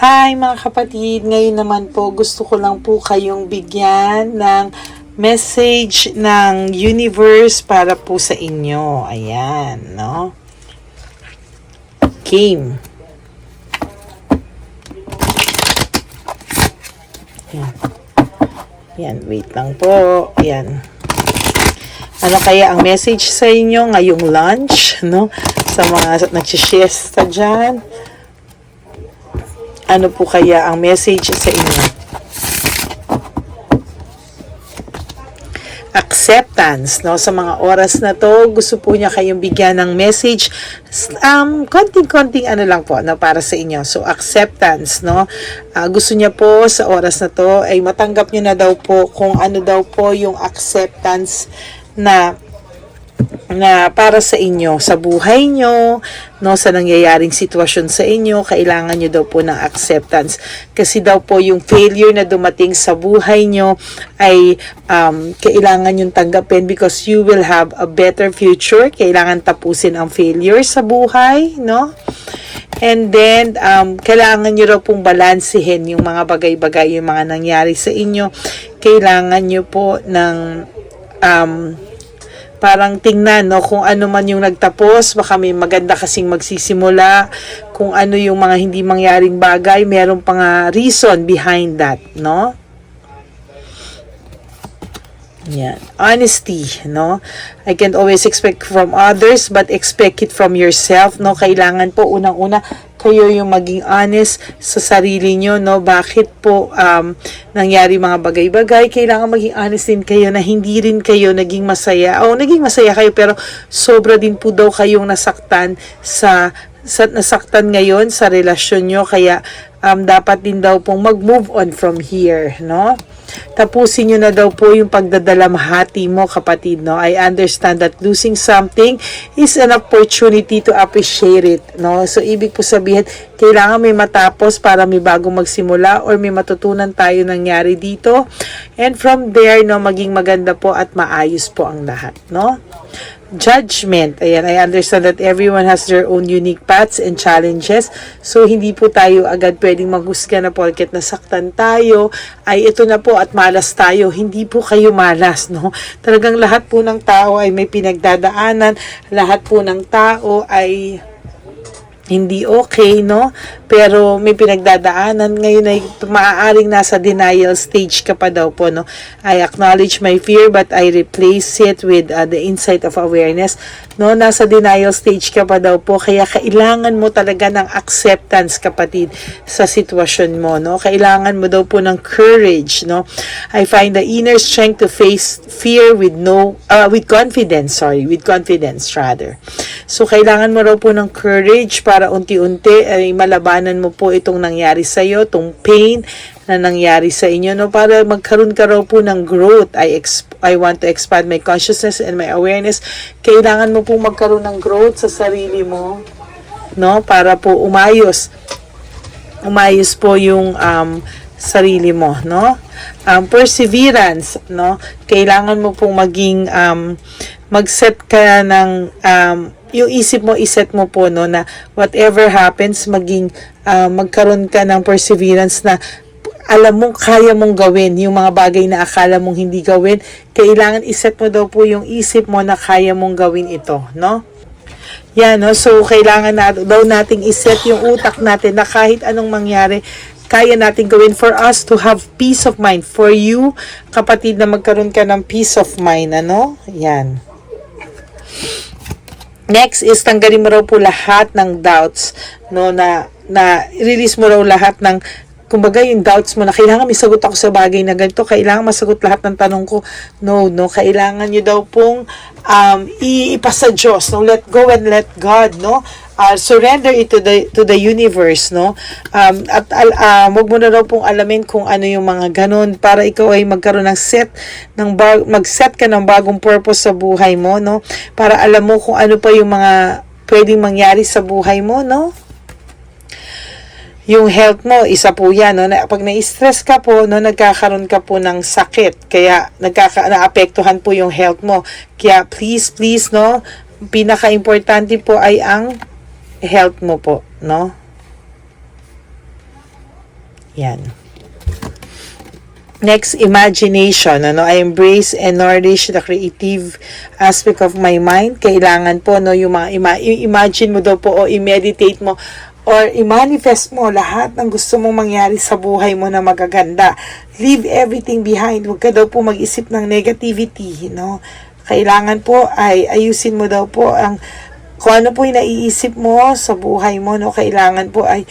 Hi mga kapatid, ngayon naman po gusto ko lang po kayong bigyan ng message ng universe para po sa inyo. Ayan, no? Game. Yan. Yan, wait lang po. Yan. Ano kaya ang message sa inyo ngayong lunch, no? Sa mga nagsisiesta dyan. Ano po kaya ang message sa inyo? acceptance no? Sa mga oras na to gusto po niya kayong bigyan ng message. Um konting-konting ano lang po no para sa inyo. So acceptance no? Ah, gusto niya po sa oras na to ay matanggap niyo na daw po kung ano daw po yung acceptance na na para sa inyo, sa buhay nyo, no, sa nangyayaring sitwasyon sa inyo, kailangan nyo daw po ng acceptance. Kasi daw po yung failure na dumating sa buhay nyo ay um, kailangan yung tanggapin because you will have a better future. Kailangan tapusin ang failure sa buhay, no? And then, um, kailangan nyo raw pong balansehin yung mga bagay-bagay, yung mga nangyari sa inyo. Kailangan nyo po ng um, parang tingnan no kung ano man yung nagtapos baka may maganda kasing magsisimula kung ano yung mga hindi mangyaring bagay meron pa nga reason behind that no yan. Honesty, no? I can't always expect from others, but expect it from yourself, no? Kailangan po, unang-una, kayo yung maging honest sa sarili nyo, no? Bakit po um, nangyari mga bagay-bagay? Kailangan maging honest din kayo na hindi rin kayo naging masaya. O, naging masaya kayo, pero sobra din po daw kayong nasaktan sa sa nasaktan ngayon sa relasyon nyo kaya um, dapat din daw pong mag-move on from here no tapusin nyo na daw po yung pagdadalamhati mo kapatid no? I understand that losing something is an opportunity to appreciate it no? So ibig po sabihin kailangan may matapos para may bagong magsimula or may matutunan tayo nangyari dito. And from there no maging maganda po at maayos po ang lahat no judgment. Ayan, I understand that everyone has their own unique paths and challenges. So, hindi po tayo agad pwedeng maghusga na porket nasaktan tayo, ay ito na po at malas tayo. Hindi po kayo malas, no? Talagang lahat po ng tao ay may pinagdadaanan. Lahat po ng tao ay hindi okay, no? Pero may pinagdadaanan. Ngayon ay maaaring nasa denial stage ka pa daw po, no? I acknowledge my fear but I replace it with uh, the insight of awareness. No, nasa denial stage ka pa daw po. Kaya kailangan mo talaga ng acceptance, kapatid, sa sitwasyon mo, no? Kailangan mo daw po ng courage, no? I find the inner strength to face fear with no, uh, with confidence, sorry, with confidence rather. So, kailangan mo raw po ng courage para unti-unti ay malabanan mo po itong nangyari sa iyo, itong pain na nangyari sa inyo, no? Para magkaroon ka raw po ng growth. I, I want to expand my consciousness and my awareness. Kailangan mo po magkaroon ng growth sa sarili mo, no? Para po umayos. Umayos po yung um, sarili mo, no? Um, perseverance, no? Kailangan mo pong maging um, mag-set ka ng um, yung isip mo, iset mo po no na whatever happens, maging uh, magkaroon ka ng perseverance na alam mo kaya mong gawin yung mga bagay na akala mong hindi gawin, kailangan iset mo daw po yung isip mo na kaya mong gawin ito, no? Yan, no? So, kailangan na, daw nating iset yung utak natin na kahit anong mangyari, kaya natin gawin for us to have peace of mind. For you, kapatid, na magkaroon ka ng peace of mind, ano? Yan. Next is tanggalin mo raw po lahat ng doubts no na na release mo raw lahat ng kumbaga yung doubts mo na kailangan may sagot ako sa bagay na ganito, kailangan masagot lahat ng tanong ko. No, no, kailangan nyo daw pong um, iipasa Diyos, no, let go and let God, no, uh, surrender it to the, to the universe, no, um, at uh, wag mo na daw pong alamin kung ano yung mga ganun para ikaw ay magkaroon ng set, ng bag, mag-set ka ng bagong purpose sa buhay mo, no, para alam mo kung ano pa yung mga pwedeng mangyari sa buhay mo, no, yung health mo, isa po yan, no? Pag na-stress ka po, no, nagkakaroon ka po ng sakit. Kaya, nagkaka, naapektuhan po yung health mo. Kaya, please, please, no, pinaka-importante po ay ang health mo po, no? Yan. Next, imagination. Ano, I embrace and nourish the creative aspect of my mind. Kailangan po, no, yung mga ima- imagine mo daw po o i-meditate mo or i-manifest mo lahat ng gusto mong mangyari sa buhay mo na magaganda. Leave everything behind. Huwag ka daw po mag-isip ng negativity, no? Kailangan po ay ayusin mo daw po ang kung ano po yung naiisip mo sa buhay mo, no? Kailangan po ay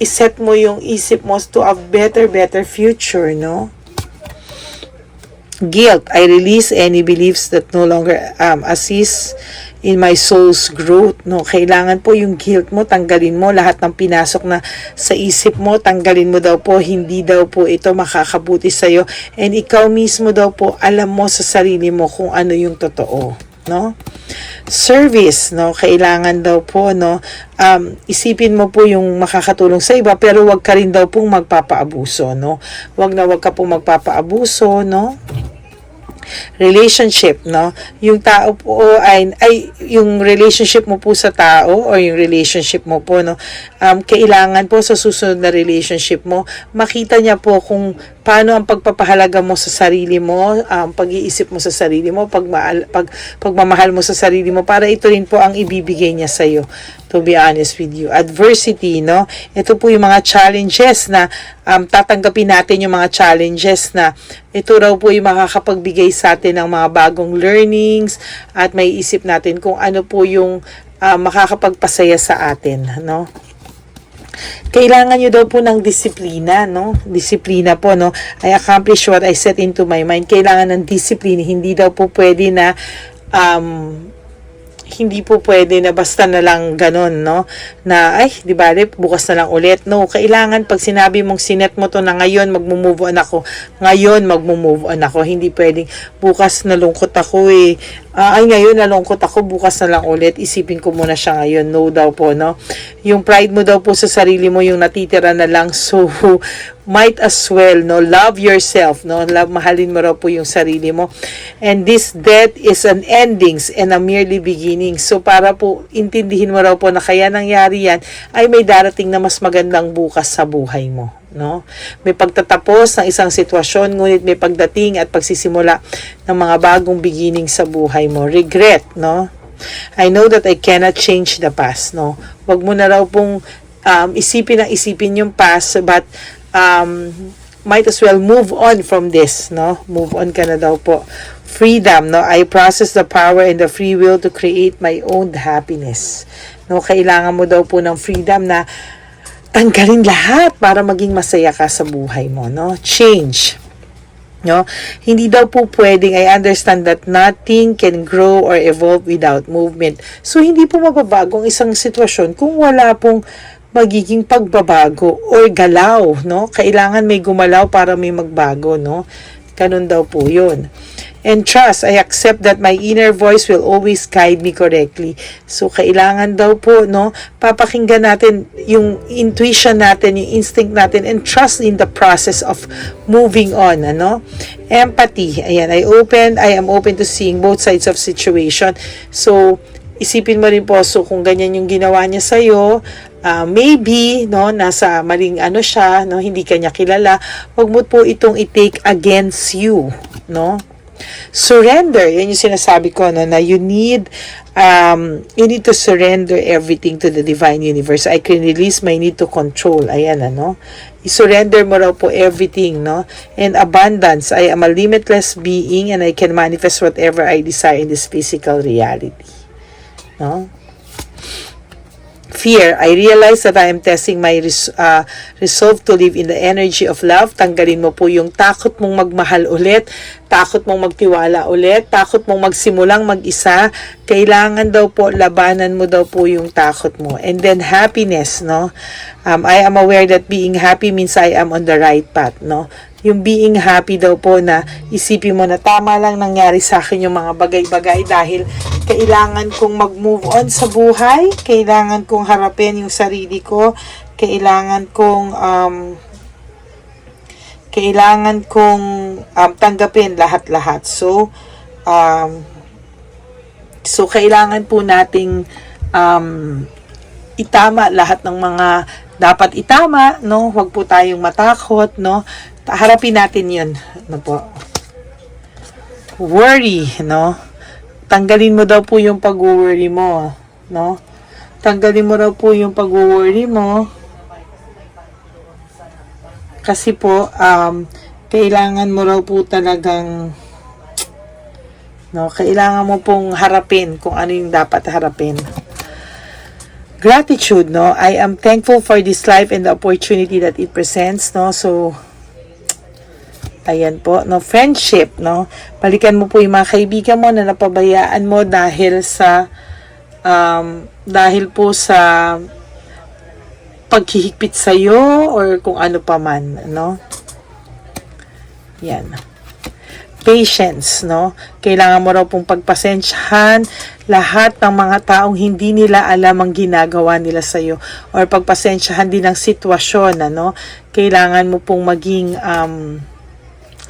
iset mo yung isip mo to a better, better future, no? guilt. I release any beliefs that no longer um, assist in my soul's growth. No, kailangan po yung guilt mo, tanggalin mo lahat ng pinasok na sa isip mo, tanggalin mo daw po, hindi daw po ito makakabuti sa iyo. And ikaw mismo daw po, alam mo sa sarili mo kung ano yung totoo, no? Service, no? Kailangan daw po, no? Um, isipin mo po yung makakatulong sa iba, pero wag ka rin daw pong magpapaabuso, no? Wag na wag ka pong magpapaabuso, no? Relationship, no? Yung tao po ay, ay yung relationship mo po sa tao or yung relationship mo po, no? Um, kailangan po sa susunod na relationship mo, makita niya po kung paano ang pagpapahalaga mo sa sarili mo, um, pag-iisip mo sa sarili mo, pag, pag, pagmamahal mo sa sarili mo, para ito rin po ang ibibigay niya sa iyo to be honest with you. Adversity, no? Ito po yung mga challenges na um, tatanggapin natin yung mga challenges na ito raw po yung makakapagbigay sa atin ng mga bagong learnings at may isip natin kung ano po yung uh, makakapagpasaya sa atin, no? Kailangan nyo daw po ng disiplina, no? Disiplina po, no? I accomplish what I set into my mind. Kailangan ng disiplina. Hindi daw po pwede na um, hindi po pwede na basta na lang ganun, no? Na, ay, di ba, bukas na lang ulit. No, kailangan pag sinabi mong sinet mo to na ngayon, magmo-move on ako. Ngayon, magmo-move on ako. Hindi pwedeng, bukas nalungkot ako eh. Uh, ay, ngayon nalungkot ako, bukas na lang ulit. Isipin ko muna siya ngayon. No daw po, no? Yung pride mo daw po sa sarili mo, yung natitira na lang. So, might as well, no? Love yourself, no? Love, mahalin mo raw po yung sarili mo. And this death is an endings and a merely beginning. So, para po intindihin mo raw po na kaya nangyari yan, ay may darating na mas magandang bukas sa buhay mo no? May pagtatapos ng isang sitwasyon ngunit may pagdating at pagsisimula ng mga bagong beginning sa buhay mo. Regret, no? I know that I cannot change the past, no? Wag mo na raw pong um, isipin ang isipin yung past but um, might as well move on from this, no? Move on ka na daw po. Freedom, no? I process the power and the free will to create my own happiness. No, kailangan mo daw po ng freedom na tanggalin lahat para maging masaya ka sa buhay mo, no? Change. No? Hindi daw po pwedeng, I understand that nothing can grow or evolve without movement. So, hindi po mababago ang isang sitwasyon kung wala pong magiging pagbabago or galaw, no? Kailangan may gumalaw para may magbago, no? Ganun daw po yun. And trust, I accept that my inner voice will always guide me correctly. So, kailangan daw po, no, papakinggan natin yung intuition natin, yung instinct natin, and trust in the process of moving on, ano. Empathy, ayan, I open, I am open to seeing both sides of situation. So, isipin mo rin po, so kung ganyan yung ginawa niya sa'yo, uh, maybe, no, nasa maling ano siya, no, hindi kanya kilala, wag mo po itong i-take against you, no. Surrender, yan yung sinasabi ko, no, na you need, um, you need to surrender everything to the divine universe. I can release my need to control. Ayan, ano. I-surrender mo raw po everything, no? And abundance, I am a limitless being and I can manifest whatever I desire in this physical reality. No? Fear. I realize that I am testing my res- uh, resolve to live in the energy of love. Tanggalin mo po yung takot mong magmahal ulit, takot mong magtiwala ulit, takot mong magsimulang mag-isa. Kailangan daw po, labanan mo daw po yung takot mo. And then happiness, no? Um, I am aware that being happy means I am on the right path, no? Yung being happy daw po na isipin mo na tama lang nangyari sa akin yung mga bagay-bagay dahil kailangan kong mag-move on sa buhay, kailangan kong harapin yung sarili ko, kailangan kong um, kailangan kong um, tanggapin lahat-lahat. So, um, so kailangan po nating um, itama lahat ng mga dapat itama, no? Huwag po tayong matakot, no? Harapin natin 'yun, ano po. Worry, no? Tanggalin mo daw po yung pag-worry mo, no? Tanggalin mo daw po yung pag-worry mo. Kasi po, um, kailangan mo raw po talagang No, kailangan mo pong harapin kung ano yung dapat harapin. Gratitude, no? I am thankful for this life and the opportunity that it presents, no? So, ayan po, no? Friendship, no? Balikan mo po yung mga kaibigan mo na napabayaan mo dahil sa, um, dahil po sa paghihigpit sa'yo or kung ano pa man, no? Yan patience, no? Kailangan mo raw pong pagpasensyahan lahat ng mga taong hindi nila alam ang ginagawa nila sa iyo or pagpasensyahan din ang sitwasyon, ano? Kailangan mo pong maging um,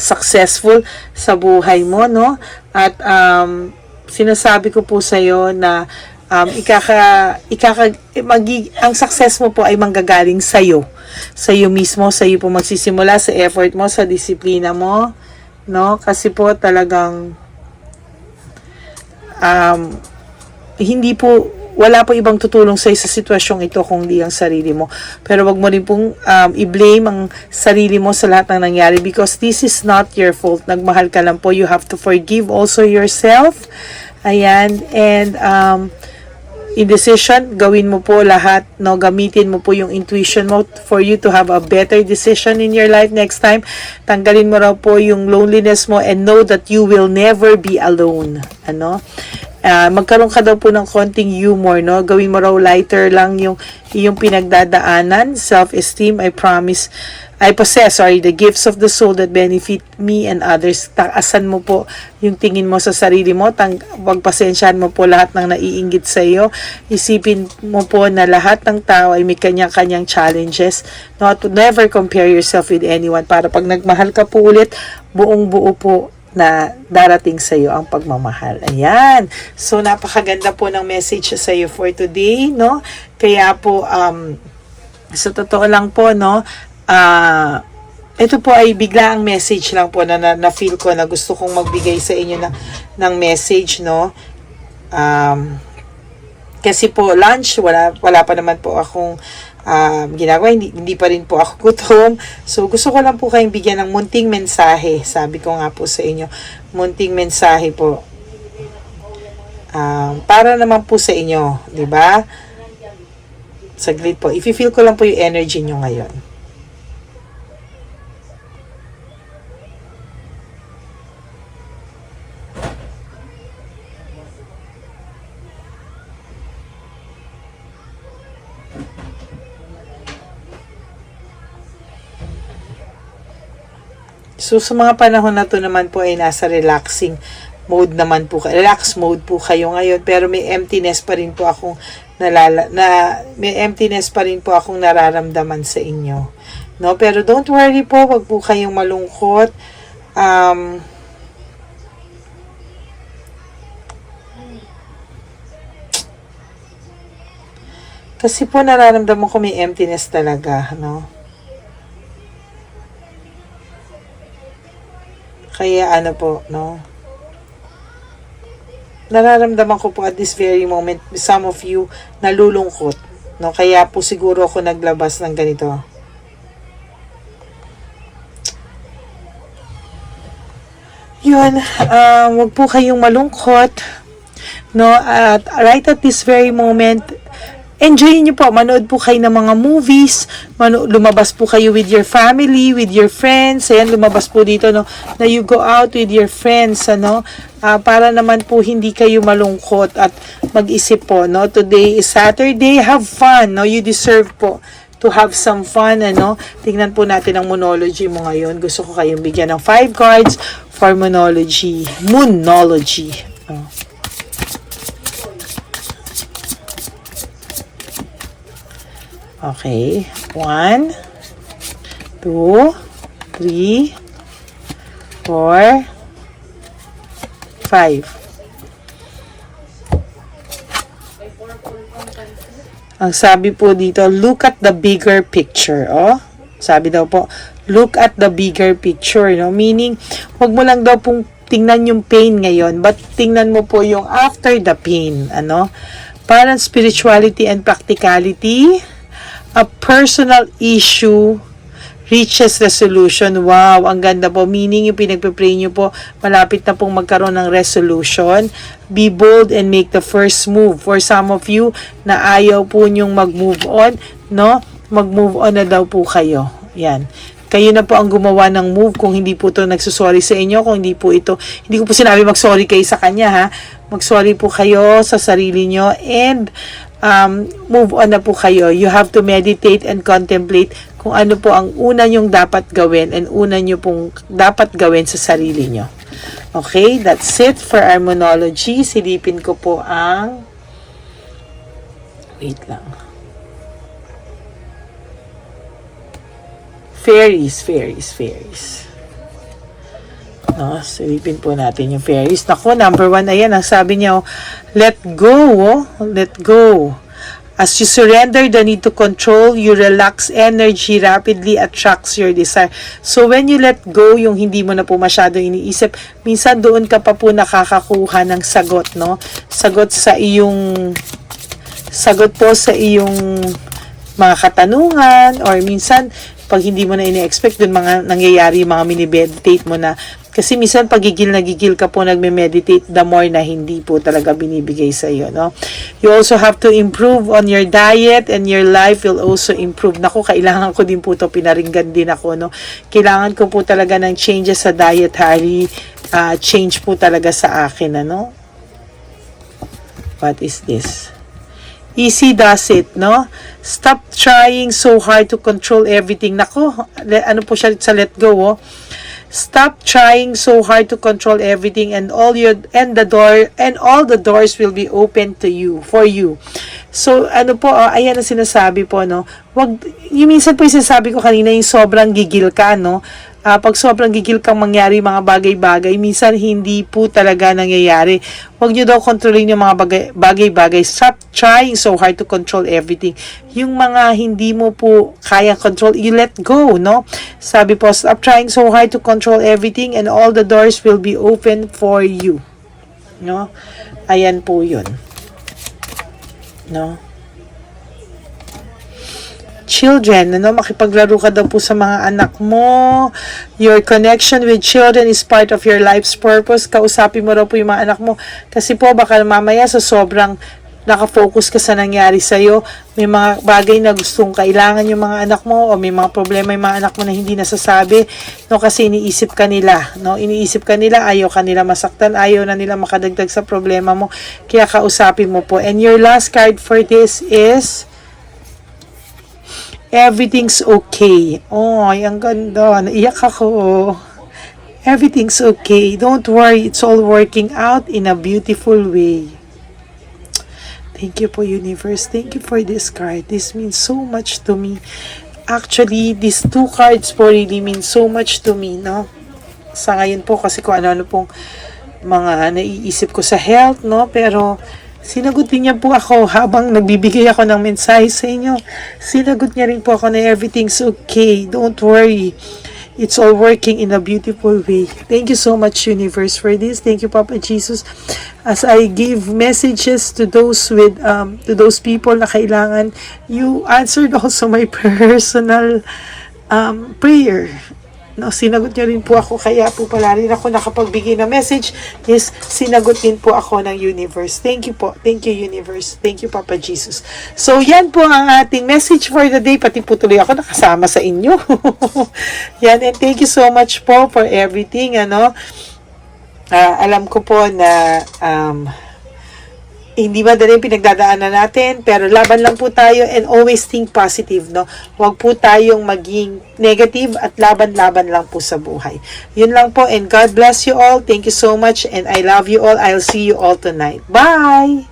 successful sa buhay mo, no? At um, sinasabi ko po sa iyo na um, ikaka, ikaka, magi, ang success mo po ay manggagaling sa iyo. Sa iyo mismo, sa iyo po magsisimula, sa effort mo, sa disiplina mo, no? Kasi po talagang um, hindi po wala po ibang tutulong sa sa sitwasyong ito kung di ang sarili mo. Pero wag mo rin pong um, i-blame ang sarili mo sa lahat ng nangyari because this is not your fault. Nagmahal ka lang po. You have to forgive also yourself. Ayan. And um, in decision, gawin mo po lahat, no? Gamitin mo po yung intuition mo for you to have a better decision in your life next time. Tanggalin mo raw po yung loneliness mo and know that you will never be alone. Ano? Ah, magkaroon ka daw po ng konting humor, no? Gawin mo raw lighter lang yung yung pinagdadaanan, self-esteem, I promise. I possess, sorry, the gifts of the soul that benefit me and others. Taasan mo po yung tingin mo sa sarili mo. Tang, pagpasensyahan mo po lahat ng naiinggit sa iyo. Isipin mo po na lahat ng tao ay may kanya-kanyang challenges. No, to never compare yourself with anyone para pag nagmahal ka po ulit, buong buo po na darating sa iyo ang pagmamahal. Ayan. So napakaganda po ng message sa iyo for today, no? Kaya po um sa totoo lang po, no, ah ito po ay bigla ang message lang po na, na, na ko na gusto kong magbigay sa inyo ng, ng message, no? Um, kasi po lunch, wala, wala pa naman po akong um, ginagawa, hindi, hindi pa rin po ako gutom. So, gusto ko lang po kayong bigyan ng munting mensahe. Sabi ko nga po sa inyo, munting mensahe po. Um, para naman po sa inyo, di ba? Saglit po. If you feel ko lang po yung energy nyo ngayon. So, sa mga panahon na to naman po ay nasa relaxing mode naman po kayo. Relax mode po kayo ngayon. Pero may emptiness pa rin po akong nalala, na, may emptiness pa rin po akong nararamdaman sa inyo. No? Pero don't worry po, wag po kayong malungkot. Um, kasi po nararamdaman ko may emptiness talaga, no? Kaya ano po, no? Nararamdaman ko po at this very moment, some of you nalulungkot, no? Kaya po siguro ako naglabas ng ganito. Yun, um, wag po kayong malungkot, no? At right at this very moment, enjoy niyo po. Manood po kayo ng mga movies. Mano, lumabas po kayo with your family, with your friends. Ayan, lumabas po dito, no? Na you go out with your friends, ano? Ah, para naman po hindi kayo malungkot at mag-isip po, no? Today is Saturday. Have fun, no? You deserve po to have some fun, ano? Tingnan po natin ang monology mo ngayon. Gusto ko kayong bigyan ng 5 cards for monology. Moonology. Oh. Okay. One, two, three, four, five. Ang sabi po dito, look at the bigger picture. Oh, sabi daw po, look at the bigger picture. No? Meaning, wag mo lang daw pong tingnan yung pain ngayon, but tingnan mo po yung after the pain. Ano? Parang spirituality and practicality, a personal issue reaches resolution. Wow, ang ganda po. Meaning yung pinagpe-pray nyo po, malapit na pong magkaroon ng resolution. Be bold and make the first move. For some of you na ayaw po nyong mag-move on, no? Mag-move on na daw po kayo. Yan. Kayo na po ang gumawa ng move kung hindi po ito nagsusorry sa inyo, kung hindi po ito, hindi ko po sinabi mag-sorry kayo sa kanya ha. Mag-sorry po kayo sa sarili nyo and um, move on na po kayo. You have to meditate and contemplate kung ano po ang una nyong dapat gawin and una nyo pong dapat gawin sa sarili nyo. Okay, that's it for our monology. Silipin ko po ang wait lang. Fairies, fairies, fairies. No, silipin po natin yung fairies. Nako, number one, ayan, ang sabi niya, oh, let go, oh, let go. As you surrender the need to control, you relax energy rapidly attracts your desire. So when you let go, yung hindi mo na po masyado iniisip, minsan doon ka pa po nakakakuha ng sagot, no? Sagot sa iyong sagot po sa iyong mga katanungan or minsan pag hindi mo na ini-expect dun mga nangyayari mga mini-meditate mo na kasi minsan pagigil na gigil ka po nagme-meditate the more na hindi po talaga binibigay sa iyo no? You also have to improve on your diet and your life will also improve. Nako kailangan ko din po to. Pinaringgan din ako no? Kailangan ko po talaga ng changes sa dietary uh, change po talaga sa akin ano? What is this? Easy does it, no? Stop trying so hard to control everything. Nako, ano po siya? Sa let go, oh. Stop trying so hard to control everything and all your and the door and all the doors will be open to you for you. So ano po, oh, ayan ang sinasabi po no. Wag yung minsan po yung sinasabi ko kanina yung sobrang gigil ka no. Ah, pag sobrang gigil kang mangyari mga bagay-bagay, minsan hindi po talaga nangyayari. Huwag nyo daw kontrolin yung mga bagay- bagay-bagay. Stop trying so hard to control everything. Yung mga hindi mo po kaya control, you let go, no? Sabi po, stop trying so hard to control everything and all the doors will be open for you. No? Ayan po yun. No? Children, ano, makipaglaro ka daw po sa mga anak mo. Your connection with children is part of your life's purpose. Kausapin mo raw po yung mga anak mo. Kasi po, baka mamaya sa sobrang nakafocus ka sa nangyari sa'yo, may mga bagay na gustong kailangan yung mga anak mo o may mga problema yung mga anak mo na hindi nasasabi no kasi iniisip ka nila no iniisip ka nila ayaw ka nila masaktan ayaw na nila makadagdag sa problema mo kaya kausapin mo po and your last card for this is Everything's okay. Oh, ay, ang ganda. Naiyak ako. Everything's okay. Don't worry. It's all working out in a beautiful way. Thank you po, universe. Thank you for this card. This means so much to me. Actually, these two cards po really mean so much to me, no? Sa ngayon po, kasi kung ano-ano pong mga naiisip ko sa health, no? Pero, Sinagot din niya po ako habang nagbibigay ako ng mensahe sa inyo. Sinagot niya rin po ako na everything's okay. Don't worry. It's all working in a beautiful way. Thank you so much, Universe, for this. Thank you, Papa Jesus. As I give messages to those with um to those people na kailangan, you answered also my personal um prayer. No, sinagot niyo rin po ako, kaya po pala rin ako nakapagbigay ng message is sinagot din po ako ng universe. Thank you po. Thank you, universe. Thank you, Papa Jesus. So, yan po ang ating message for the day. Pati po tuloy ako nakasama sa inyo. yan, and thank you so much po for everything, ano. Ah, alam ko po na um, hindi madali yung pinagdadaanan natin, pero laban lang po tayo and always think positive, no? Huwag po tayong maging negative at laban-laban lang po sa buhay. Yun lang po and God bless you all. Thank you so much and I love you all. I'll see you all tonight. Bye!